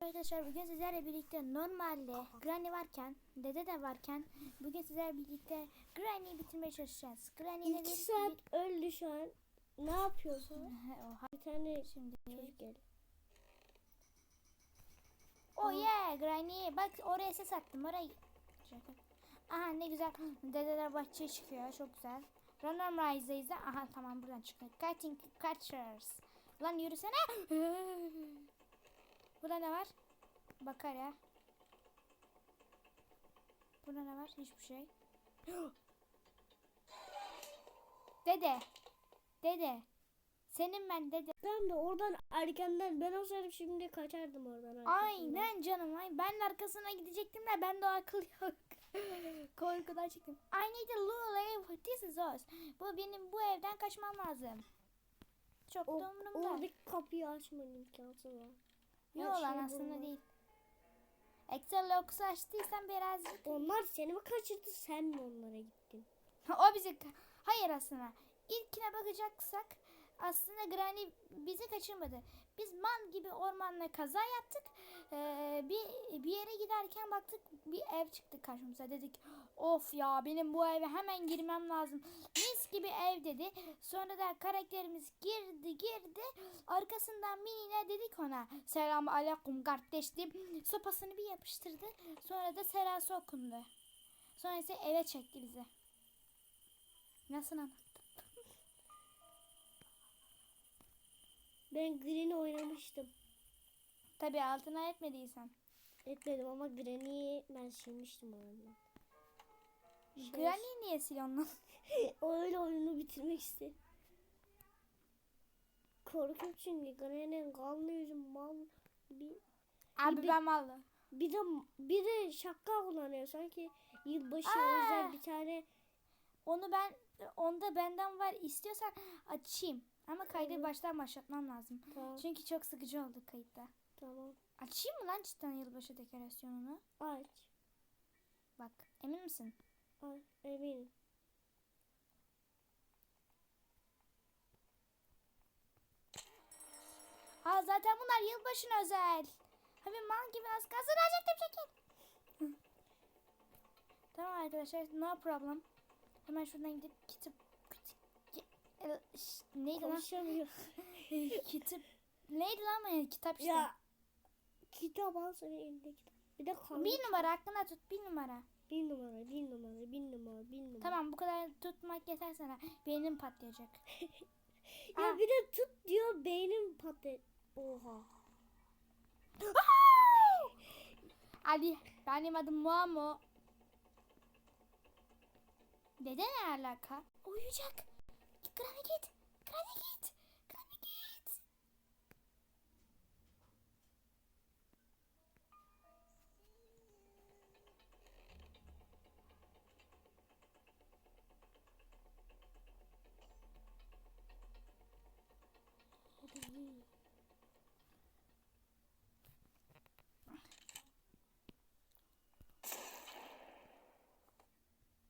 Arkadaşlar bugün sizlerle birlikte normalde Granny varken, dede de varken bugün sizlerle birlikte Granny'yi bitirmeye çalışacağız. Granny nedir? İki saat öldü şu an. Ne yapıyorsun? Oha. Bir tane Şimdi. çocuk geldi. Oh yeah Granny. Bak oraya ses attım. Oraya. Aha ne güzel. Dedeler bahçeye çıkıyor. Çok güzel. Random Rise'dayız. da- Aha tamam buradan çıkıyor. Cutting Catchers. Lan yürüsene. Burada ne var? Bakar ya. Burada ne var? Hiçbir şey. Dede. Dede. Senin ben dede. Ben de oradan erkenden ben olsaydım şimdi kaçardım oradan. arkasından. Aynen canım. Ay ben de arkasına gidecektim de ben de o akıl yok. Korkudan çıktım. I need a little This is us. Bu benim bu evden kaçmam lazım. Çok O, da umurumda. oradaki kapıyı açma imkansız var. Yok lan aslında bulma. değil. Excel Locks'u açtıysan birazcık. Onlar seni mi kaçırdı sen mi onlara gittin? o bizi... Hayır aslında. İlkine bakacaksak aslında Granny bizi kaçırmadı. Biz man gibi ormanla kaza yaptık. Ee, bir, bir yere giderken baktık bir ev çıktı karşımıza. Dedik of ya benim bu eve hemen girmem lazım. Mis gibi ev dedi. Sonra da karakterimiz girdi girdi. Arkasından Mini'ne dedik ona. Selam aleyküm kardeş deyip sopasını bir yapıştırdı. Sonra da serası okundu. Sonra ise eve çekti bizi. Nasıl anlattım? Ben Green'i oynamıştım. Tabii altına etmediysen. Etmedim ama Granny'i ben silmiştim oyundan. Şey- Granny niye lan? O öyle oyunu bitirmek istedi. Korkuyorum çünkü Granny'nin kanlı yüzü mal bir Abi Bir- ben mallı. Bir de bir de şapka kullanıyor sanki yılbaşı Aa! özel bir tane Onu ben onda benden var istiyorsan açayım. Ama kaydı Tamam. baştan başlatmam lazım. tamam Çünkü çok sıkıcı oldu kayıtta. tamam Açayım mı lan cidden yılbaşı dekorasyonunu? aç Bak emin misin? aç eminim. Ha zaten bunlar yılbaşına özel. Abi mal gibi az kalsın alacaktım çekin. tamam arkadaşlar no problem. Hemen şuradan gidip kitap neydi lan? Kitap neydi lan bu? kitap işte. ya kitap al sana elinde kitap. Bir de kanlı. Bir numara aklına tut bir numara. Bir numara, bir numara, bir numara, bir numara. Tamam bu kadar tutmak yeter sana. Beynim patlayacak. Ya Aa. bir de tut diyor beynim patladı. Oha. Ali benim adım Muammo. Dede ne alaka? Uyuyacak. Granny git. Granny git. Granny git.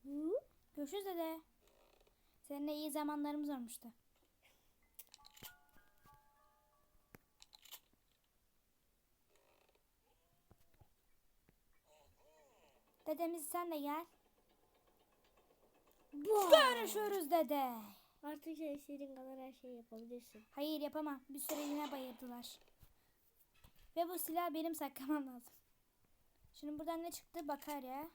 Hı? Görüşürüz dede. Seninle iyi zamanlarımız olmuştu. Dedemiz sen de gel. Görüşürüz dede. Artık sen istediğin kadar her şeyi yapabilirsin. Hayır yapamam. Bir süre yine bayıldılar. Ve bu silahı benim saklamam lazım. Şimdi buradan ne çıktı bakar ya.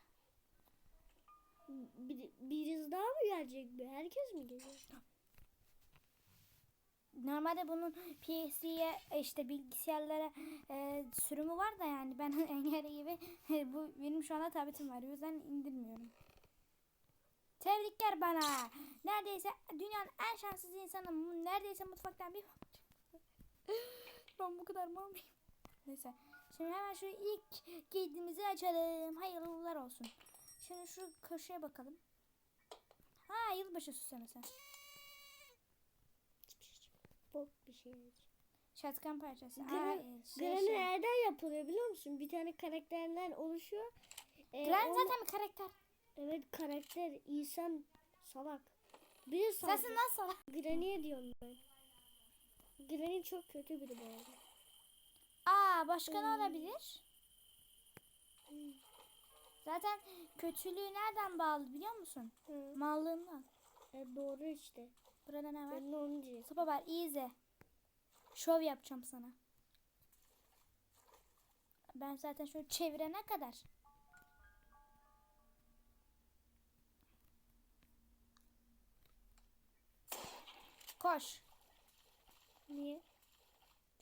Bir, birisi daha mı gelecek mi? Herkes mi geliyor? Normalde bunun PC'ye işte bilgisayarlara e, sürümü var da yani ben engel gibi bu benim şu anda tabletim var o yüzden indirmiyorum. Tebrikler bana. Neredeyse dünyanın en şanssız insanım. Neredeyse mutfaktan bir ben bu kadar mal mıyım? Neyse. Şimdi hemen şu ilk giydiğimizi açalım. Hayırlılar olsun. Şimdi şu köşeye bakalım. Ha yılbaşı süslemesi. Bok bir şey. Şatkan parçası. Granny e, şey, Granny şey. nereden yapılıyor biliyor musun? Bir tane karakterler oluşuyor. Ee, Granny onu- zaten bir karakter. Evet karakter insan salak. Bir de salak. Sensin lan salak. Granny'e diyorum ben. Granny çok kötü biri bu arada. Aa başka ne Oy. olabilir? Zaten kötülüğü nereden bağlı biliyor musun? Hı. Mallığından. E, doğru işte. Burada ne var? Ben de onu. Sopa var easy. Şov yapacağım sana. Ben zaten şunu çevirene kadar. Koş. Niye?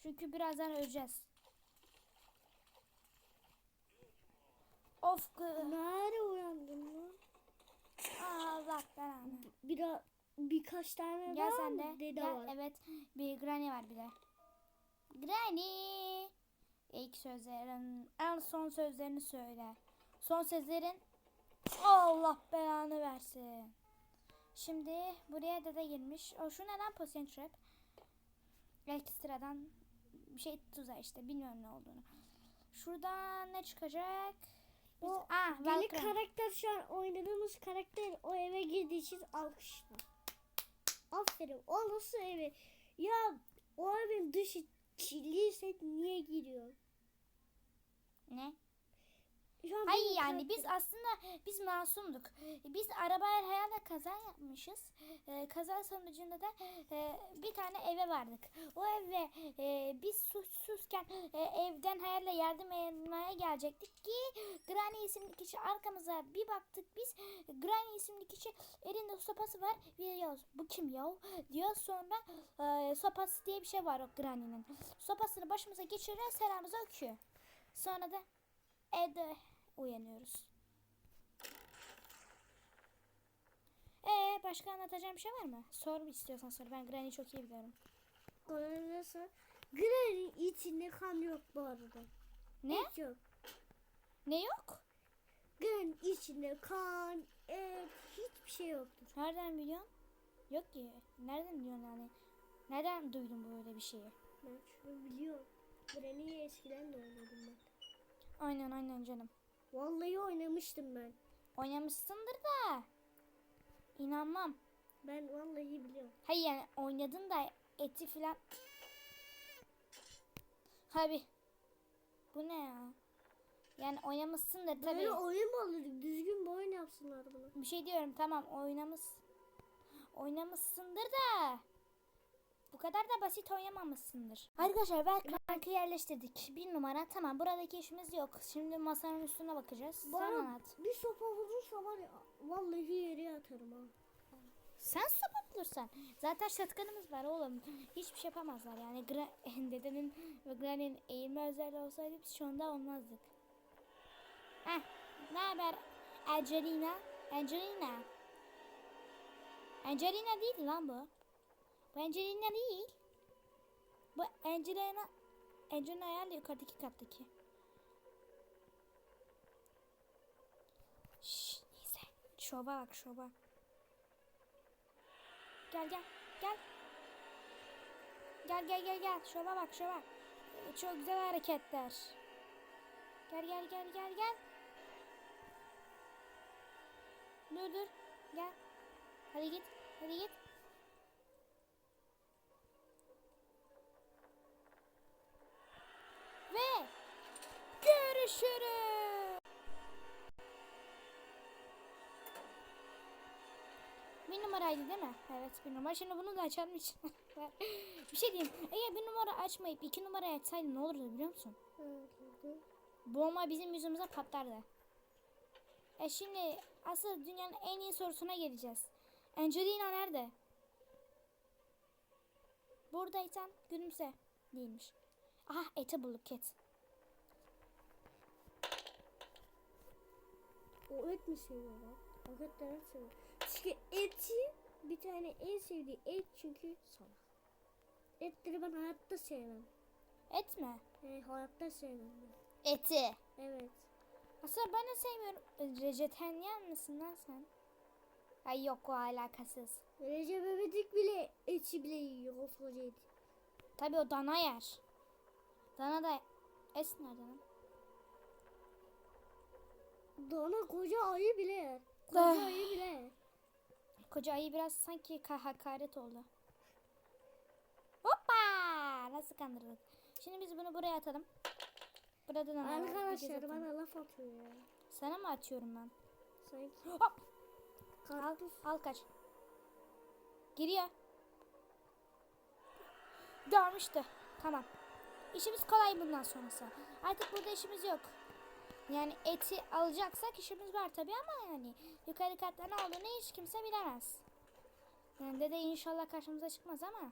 Çünkü birazdan öleceğiz. Of Nerede uyandın lan? Allah belanı. Biraz birkaç tane Gel daha sen de. dede Gel, var. evet. Bir granny var bir de. Granny. İlk sözlerin, en son sözlerini söyle. Son sözlerin Allah belanı versin. Şimdi buraya dede girmiş. O şu neden pozisyon trap? Ekstradan bir şey tuza işte bilmiyorum ne olduğunu. Şuradan ne çıkacak? O ah, Deli Valkyrie. karakter şu an oynadığımız karakter o eve girdiği için alkışlar. Aferin. O nasıl evi? Ya o evin dışı kirliyse niye giriyor? Ne? Hayır yani biz aslında biz masumduk. Biz arabaya herhalde kaza yapmışız. Ee, kaza sonucunda da e, bir tane eve vardık. O eve e, biz suçsuzken e, evden hayalle yardım etmeye gelecektik ki Granny isimli kişi arkamıza bir baktık biz. Granny isimli kişi elinde sopası var. Bir diyoruz bu kim ya diyor sonra e, sopası diye bir şey var o Granny'nin. Sopasını başımıza geçiriyor selamımızı öküyor. Sonra da evde uyanıyoruz. Ee başka anlatacağım bir şey var mı? Sor istiyorsan sor. Ben Granny'i çok iyi biliyorum. Konuşursa Granny içinde kan yok bu arada. Ne? Hiç yok. Ne yok? Granny içinde kan, et, hiçbir şey yoktur. Nereden biliyorsun? Yok ki. Nereden biliyorsun yani? Nereden duydun böyle bir şeyi? Ben şunu biliyorum. Granny'yi eskiden de oynadım ben. Aynen aynen canım. Vallahi oynamıştım ben. Oynamışsındır da. İnanmam. Ben vallahi biliyorum. Hayır yani oynadın da eti filan. Abi. Bu ne ya? Yani oynamışsındır tabii. Böyle oyun mu olur? Düzgün bir oyun yapsınlar bunu. Bir şey diyorum tamam oynamış. Oynamışsındır da. Bu kadar da basit oynamamışsındır. Arkadaşlar Welcrank'ı yerleştirdik. Bir numara tamam buradaki işimiz yok. Şimdi masanın üstüne bakacağız. Bu Sen anlat. bir sopa vurursa var ya vallahi yere atarım ha. Sen sopa bulursan. Zaten şatkanımız var oğlum. Hiçbir şey yapamazlar yani. Gra dedenin ve Granny'nin eğilme özelliği olsaydı biz şu anda olmazdık. Heh. Ne haber Angelina? Angelina. Angelina değil lan bu. Bu Angelina değil. Bu Angelina. Angelina yani yukarıdaki kattaki. Şşş neyse. Şova bak şova. Gel gel gel. Gel gel gel gel. Şova bak şova. Ee, Çok güzel hareketler. Gel gel gel gel gel. Dur dur. Gel. Hadi git. Hadi git. Görüşürüz. Bir numaraydı değil mi? Evet bir numara. Şimdi bunu da açalım için. bir şey diyeyim. Eğer bir numara açmayıp iki numarayı açsaydın ne olurdu biliyor musun? Bomba bizim yüzümüze patlardı. E şimdi asıl dünyanın en iyi sorusuna geleceğiz. Angelina nerede? Buradaysan gülümse. Değilmiş. Aha eti bulduk. O et mi seviyor lan? Hakikaten et seviyor. Çünkü eti bir tane en sevdiği et çünkü salak. Etleri ben hayatta sevmem. Et mi? Yani hayatta sevmem ben. Eti. Evet. Aslında ben de sevmiyorum. Vejeteryan mısın lan sen? Ay yok o alakasız. Recep İvedik bile eti bile yiyor o eti. Tabii o dana yer. Dana da es nerede lan? Dana koca ayı bile yer. Koca Ah. ayı bile yer. Koca ayı biraz sanki ka- hakaret oldu. Hoppa! Nasıl kandırdık? Şimdi biz bunu buraya atalım. Buradan ama Arkadaşlar atalım. bana laf atıyor ya. Sana mı atıyorum ben? Sanki Hop! Al, karpuz. al kaç. Giriyor. Görmüştü. Tamam. İşimiz kolay bundan sonrası. Artık burada işimiz yok. Yani eti alacaksak işimiz var tabii ama yani yukarı katta ne olduğunu hiç kimse bilemez. Yani dede inşallah karşımıza çıkmaz ama.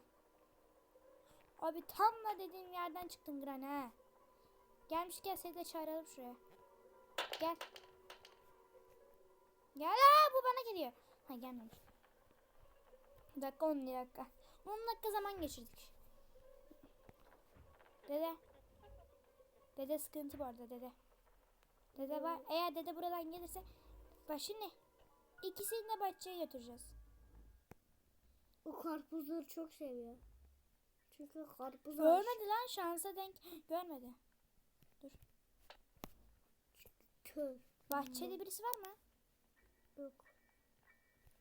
Abi tam da dediğim yerden çıktın Granny ha. Gelmiş gel seni de çağıralım şuraya. Gel. Gel aa, bu bana geliyor. Ha gelmemiş. Bir dakika 10 dakika. 10 dakika zaman geçirdik. Dede. Dede sıkıntı bu arada dede. Dede var. Eğer dede buradan gelirse bak şimdi ikisini de bahçeye götüreceğiz. O karpuzları çok seviyor. Çünkü karpuz aşık. Görmedi lan şansa denk. Görmedi. Kör. Bahçede birisi var mı? Yok.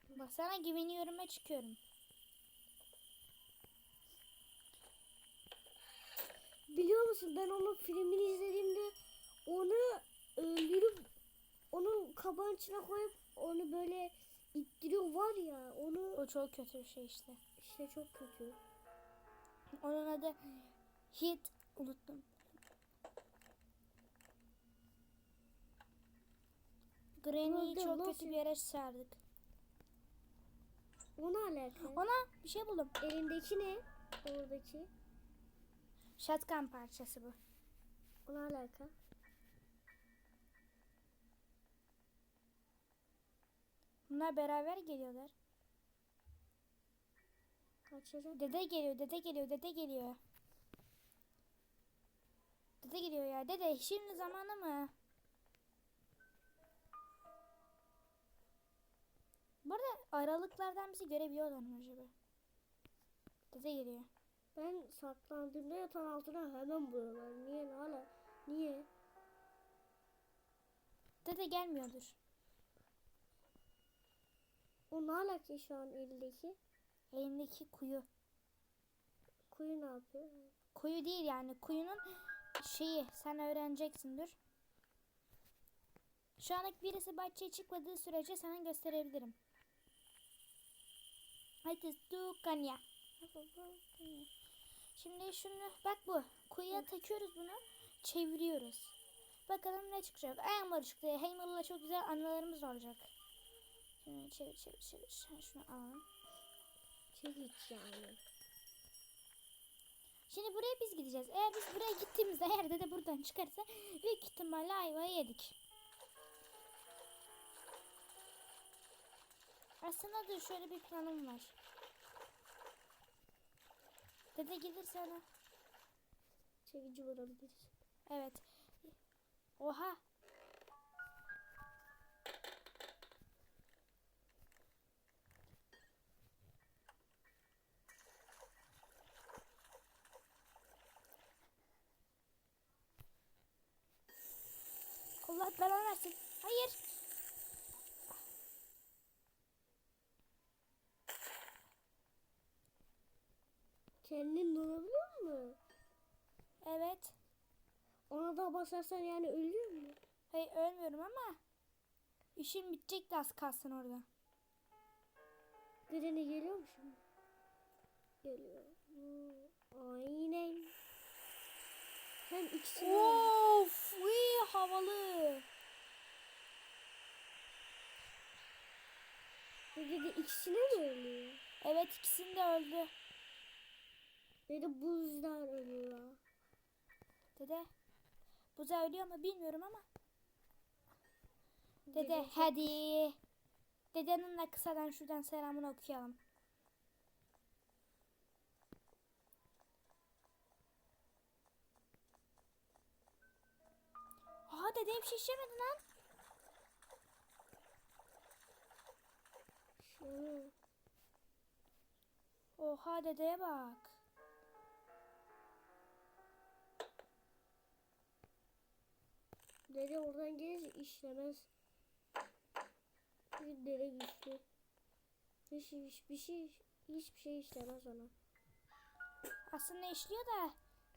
Bak sana güveniyorum ve çıkıyorum. Biliyor musun ben onun filmini izlediğimde onu öldürüp onun kabağın içine koyup onu böyle ittiriyor var ya onu O çok kötü bir şey işte. işte çok kötü. Onun adı Hit. Unuttum. Granny'yi çok nasıl? kötü bir yere sardık. Ona alakalı. Ona bir şey buldum. Elindeki ne? Oradaki. Shotgun parçası bu. Ona alaka. Bunlar beraber geliyorlar. Kaçacak. Dede geliyor, dede geliyor, dede geliyor. Dede geliyor ya. Dede şimdi zamanı mı? Bu arada aralıklardan bizi görebiliyorlar mı acaba? Dede geliyor. Ben saklandığımda yatağın altına hemen buluyorlar. Niye hala? Niye? Dede gelmiyordur. O ne alaka şu an elindeki? Elindeki kuyu. Kuyu ne yapıyor? Kuyu değil yani. Kuyunun şeyi. Sen öğreneceksin dur. Şu anlık birisi bahçeye çıkmadığı sürece sana gösterebilirim. Hadi Dukanya. Şimdi şunu bak bu. Kuyuya takıyoruz bunu. Çeviriyoruz. Bakalım ne çıkacak. Hammer çıktı. Hammer'la çok güzel anılarımız olacak. Şimdi çevir çevir çevir. Sen Şunu alalım. Çekiç yani. Şimdi buraya biz gideceğiz. Eğer biz buraya gittiğimizde eğer de buradan çıkarsa büyük ihtimalle ayvayı yedik. Aslında dur şöyle bir planım var. Dede gelirse ona. Çekici vurabiliriz. Evet. Oha. Allah belanı versin. Hayır. Kendin durabiliyor mu? Evet. Ona da basarsan yani ölüyor mu? Hayır ölmüyorum ama işim bitecek de az kalsın orada. Granny geliyor mu şimdi? Geliyor. Hmm, Aynen. Hem ikisini Of, uy, havalı. Dedi ikisine mi ölüyor? Evet ikisini de öldü. Dedi buzdan ölüyor. Dede. Buza ölüyor mu bilmiyorum ama. Dede Dede- hadi. Dedenin de kısadan şuradan selamını okuyalım. Aa dede bir şey işemedi lan. Oha dedeye bak. Dede oradan gelince işlemez. Çünkü dede güçlü. Hiç, hiçbir şey hiçbir şey işlemez ona. Aslında işliyor da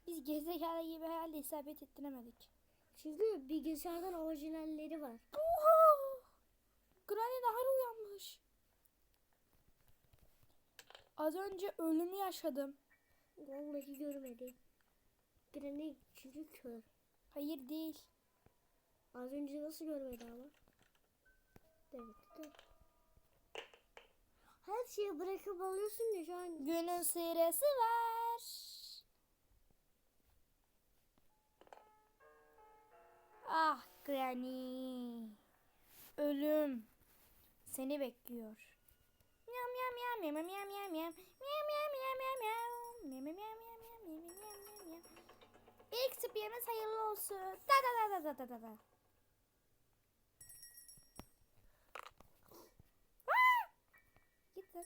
Biz gezekalı gibi herhalde isabet ettiremedik. Çünkü bilgisayardan orijinalleri var. Oha! Granny daha uyanmış. Az önce ölümü yaşadım. Vallahi görmedi. Granny çünkü kör. Hayır değil. Az önce nasıl görmedi ama? Evet. de. Her şeyi bırakıp alıyorsun ya şu an. Günün sırası var. Ah Granny. Ölüm seni bekliyor. Miam miam miam miam miam miam miam miam miam miam miam miam miam miam miam miam miam miam miam. İlk spiyemiz hayırlı olsun. Da da da da da da da. Ah! Gitti.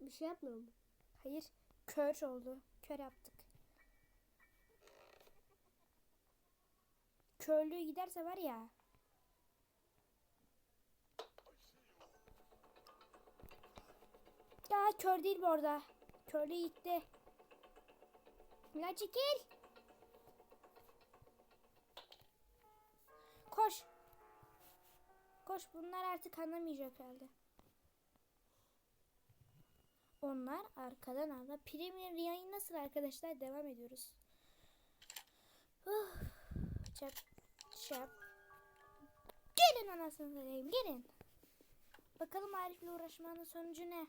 Bir şey yapmıyor mu? Hayır, kör oldu. Kör yaptık. Körlüğü giderse var ya. Ya kör değil bu arada. Körlüğü gitti. Ya çekil. Koş. Koş bunlar artık anlamayacak herhalde. Onlar arkadan arda. Premier yayın nasıl arkadaşlar? Devam ediyoruz. Uf, çap çap. Gelin anasını satayım gelin. Bakalım Arif'le uğraşmanın sonucu ne?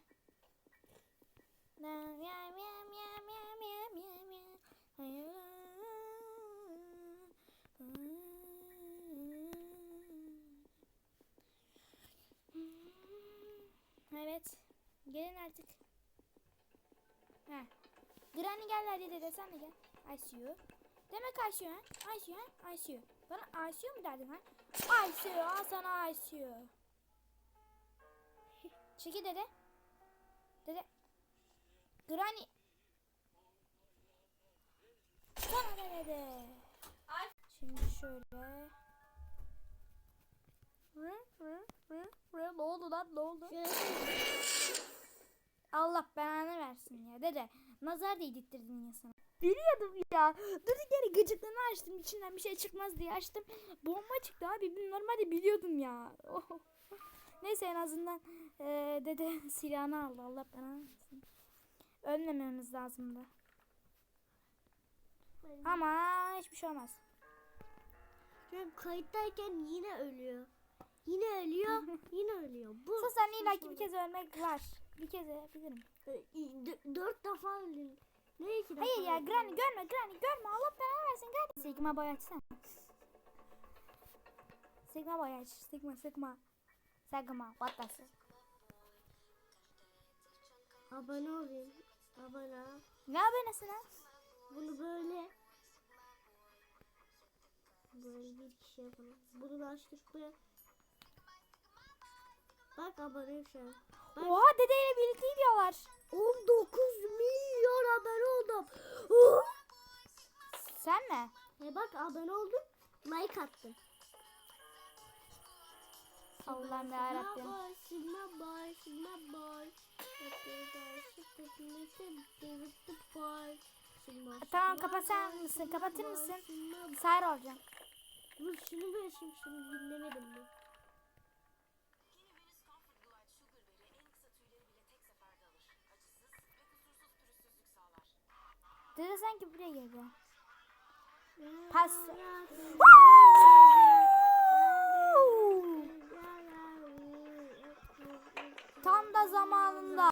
Evet. Gelin artık. Ha. Granny gel hadi dede sen de gel. I see you. Demek? I see you. Bana you mu derdin ha? You. Al sana you. Çekil dede. Dede. Granny. Sana dede. Şimdi şöyle. Rı, rı, rı, rı. Ne oldu lan ne oldu? Allah belanı versin ya dede. Nazar değdirttirdin ya sana. Biliyordum ya. Durduk yere gıcıklığını açtım. içinden bir şey çıkmaz diye açtım. Bomba çıktı abi. Normalde biliyordum ya. Oh. Neyse en azından eee, dede silahını aldı. Allah versin. Ölmememiz lazımdı. Ama hiçbir şey olmaz. Çünkü kayıttayken yine ölüyor. Yine ölüyor, yine ölüyor. Bu Sus sen illaki bir kez ölmek var. Bir kez ölebilirim. e, d- dört defa öldü. Ne iki defa? Hayır ya? Granny görme Granny görme Allah belanı versin Granny. Sigma boy açsana. Sigma boy aç. Sigma Sigma. Sigma what the fuck? Abone olayım. Abone. Ne abonesin ha? Bunu böyle böyle bir kişi yapalım. Bunu da açtık mı? Bak abone şu an. Oha dedeyle birlikte gidiyorlar. 19 milyon abone oldum. Sen mi? E bak abone oldum. Like attım. Allah'ım yarabbim. Sigma boy, sigma boy. Tamam kapatır mısın? Kapatır mısın? Sar olacağım. Dur şunu bir açayım şunu dinlemedim mi? Dede sanki buraya geldi. Pas. Tam da zamanında.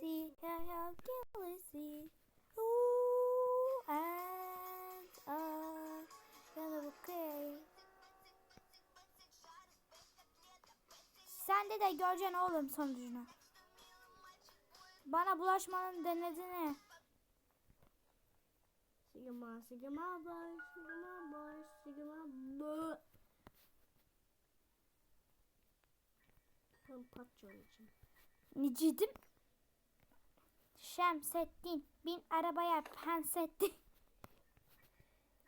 See how you see. Ooh, and I gonna okay. Sen de de göreceksin oğlum sonucunu. Bana bulaşmanın denediğini. Sigma, sigma boy, sigma boy, sigma boy. Ben patçı olacağım. Nicidim. Şemsettin bin arabaya Pensettin.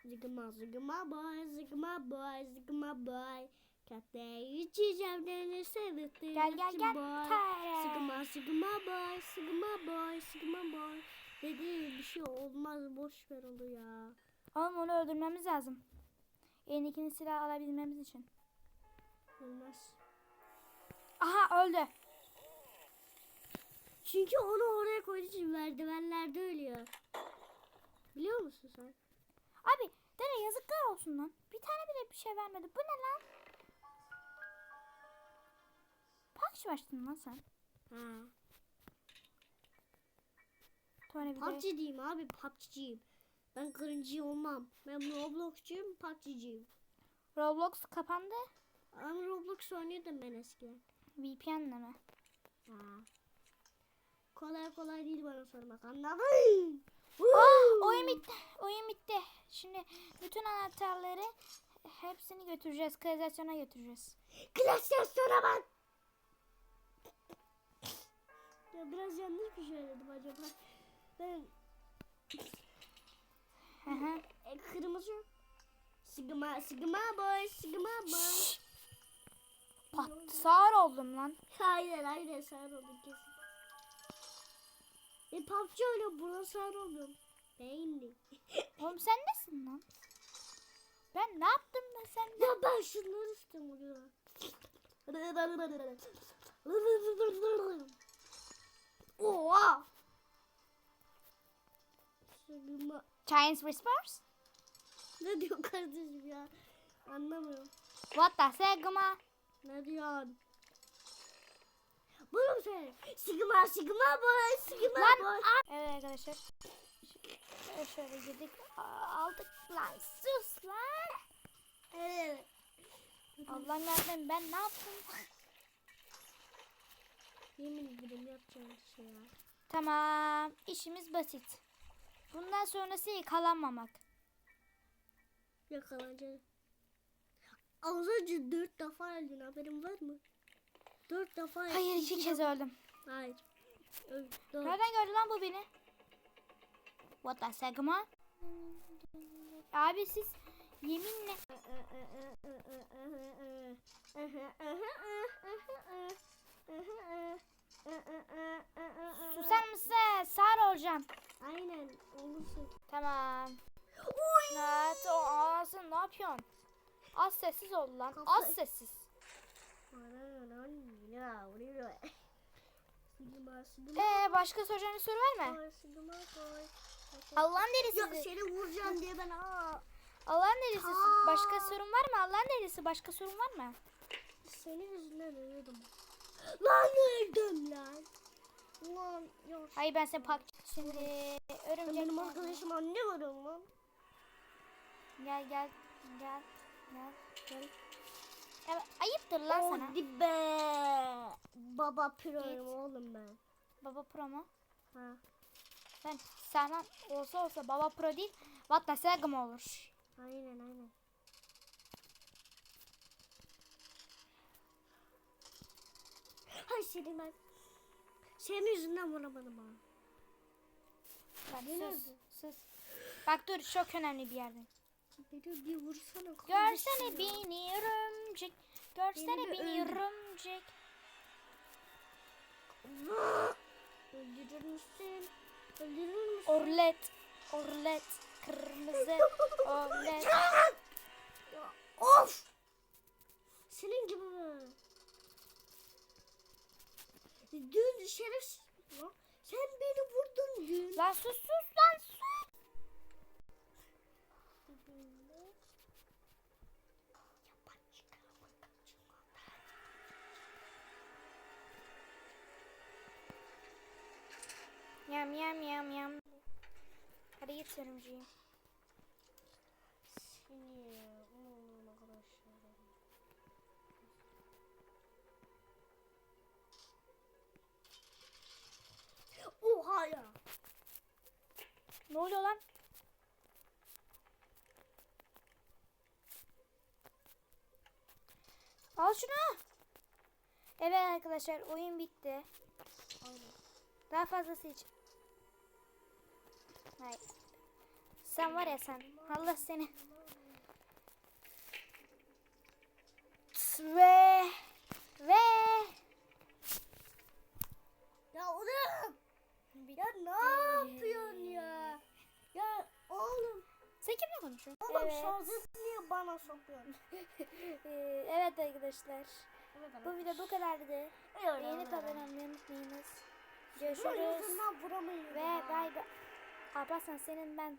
Sigma, sigma boy, sigma boy, sigma boy. Kahveyi içeceğim dene sevdi. Gel gel gel. Tara. Sigma sigma boy sigma boy sigma boy. Dedi bir şey olmaz boş ver onu ya. Oğlum onu öldürmemiz lazım. Elindekini silah alabilmemiz için. Olmaz. Aha öldü. Çünkü onu oraya koyduğu için merdivenlerde ölüyor. Biliyor musun sen? Abi dere yazıklar olsun lan. Bir tane bile bir şey vermedi. Bu ne lan? Pakş başladın lan sen. Ha. Sonra bir de PUBG abi PUBG'ciyim. Ben kırıncı olmam. Ben Roblox'cuyum PUBG'ciyim. Roblox kapandı. Ama Roblox oynuyordum ben eskiden. VPN'le mi? Ha. Kolay kolay değil bana sormak anladın? Aa, oyun bitti. Oyun bitti. Şimdi bütün anahtarları hepsini götüreceğiz. Kanalizasyona götüreceğiz. Klasör sonra bak. Ya biraz yanlış bir şey söyledim acaba. Ben e, kırmızı. Sigma sigma boy sigma boy. Pat sağır oldum lan. Hayır hayır sağır oldum kesin. E PUBG öyle buna sağır oldum. Beğendim. Oğlum sen nesin lan? Ben ne yaptım ben sen? Ya ben şunları istemiyorum. Oha. Chinese Whispers? Ne diyor kardeşim ya? Anlamıyorum. What the sigma? Ne diyorsun? Bunu söyle. Sigma sigma boy sigma Lan boy. Evet arkadaşlar. Şöyle, şöyle girdik. Aldık lan sus lan. Evet. Allah'ım yarabbim ben ne yaptım? Yemin ederim yapacağım şey ya. Tamam işimiz basit. Bundan sonrası yakalanmamak. Yakalanacağız. Az önce dört defa öldün haberin var mı? Dört defa Hayır iki kez öldüm. Hayır. Öl. Nereden gördü lan bu beni? What the sigma? Abi siz yeminle susar mısın? Sağır olacağım. Aynen olursun. Tamam. Evet o ağzın ne yapıyorsun? Az sessiz ol lan. Kafa- Az sessiz. Ee başka soracağın bir soru var mı? Allah'ın delisi. Ya seni vuracağım diye ben aa. Allah'ın delisi. Başka sorun var mı? Allah'ın delisi. Başka sorun var mı? Senin yüzünden ölüyordum. Lan öldüm lan. Lan yok. Hayır ben seni pak. Şimdi örümcek. benim arkadaşıma ne vuruyorsun lan? Gel gel gel gel gel. Evet, ayıptır lan sana. Hadi be. Baba piroyum oğlum ben. Baba Pro mu? Ha. Ben senden olsa olsa Baba Pro değil. What the Sagam olur. Aynen aynen. Senin ben. Senin yüzünden vuramadım ha. Bak sus sus. Bak dur çok önemli bir yerde. Beni bir vursana. Görsene beni örümcek. Görsene Beni beni örümcek. Öldürür müsün? Öldürür müsün? Orlet. Orlet. Kırmızı. Orlet. Of! Senin gibi mi? Dün şerefsiz. Lan, Sen beni vurdun dün. Lan sus sus lan sus. Yam yam yam yam. Hadi git örümceği. Seni Oha ya. Ne oluyor lan? Al şunu. Evet arkadaşlar oyun bitti. Daha fazlası için. Hayır. Sen var ya sen. Allah seni. ve ve Ya oğlum. Ya ne yapıyorsun ya? Ya oğlum. sen kimle konuşuyorsun? Oğlum evet. şarjı niye bana sokuyorsun? Evet arkadaşlar. Bu video bu kadardı. Beğenip abone olmayı unutmayınız. Görüşürüz. Ve bay bay. Alparslan senin ben